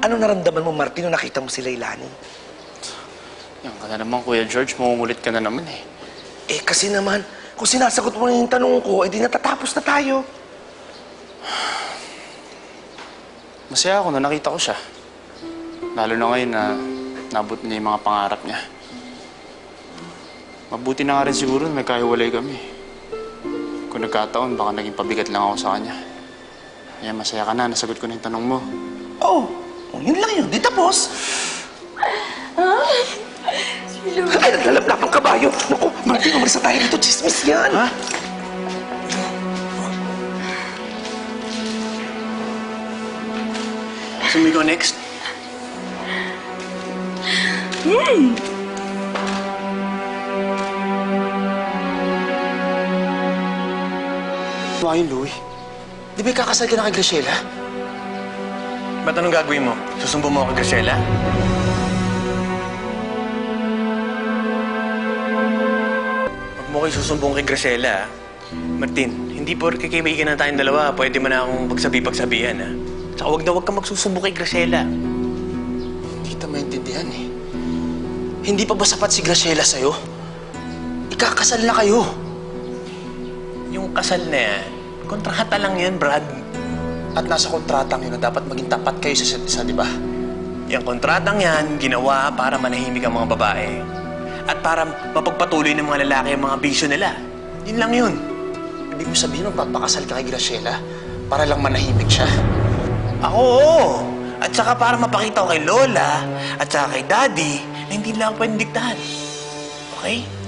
Ano naramdaman mo, Martin, nung nakita mo si Lailani? Yan ka na naman, Kuya George. Mumulit ka na naman eh. Eh, kasi naman, kung sinasagot mo yung tanong ko, edi natatapos na tayo. Masaya ako na nakita ko siya. Lalo na ngayon na nabot niya yung mga pangarap niya. Mabuti na nga rin siguro na may kahiwalay kami. Kung nagkataon, baka naging pabigat lang ako sa kanya. Kaya masaya ka na, nasagot ko na yung tanong mo. Oh, oh yun lang yun. Di tapos. Ay, naglalap ng kabayo. Naku, Martin, umalis na tayo dito. Chismis yan. Ha? Sumigaw next. Hmm. Louie. Di ba kakasal ka na kay Graciela? Ba't anong gagawin mo? Susumbo mo ako Graciela? Huwag mo kayo susumbong kay Graciela, ah. Martin, hindi porke kaibigan na tayong dalawa, pwede mo na akong pagsabi-pagsabihan, ha? Tsaka huwag na huwag kang magsusumbong kay Graciela. Hindi kita maintindihan eh. Hindi pa ba sapat si Graciela sa'yo? Ikakasal na kayo. Yung kasal na yan, kontrata lang yan, Brad. At nasa kontratang yun na dapat maging tapat kayo sa isa't isa, di ba? Yung kontratang yan, ginawa para manahimik ang mga babae. At para mapagpatuloy ng mga lalaki ang mga bisyo nila. Yun lang yun. Ibig mo sabihin magpapakasal ka kay Graciela para lang manahimik siya? Ako, oo. At saka para mapakita ko kay Lola at saka kay Daddy na hindi lang ako pwedeng diktahan. Okay?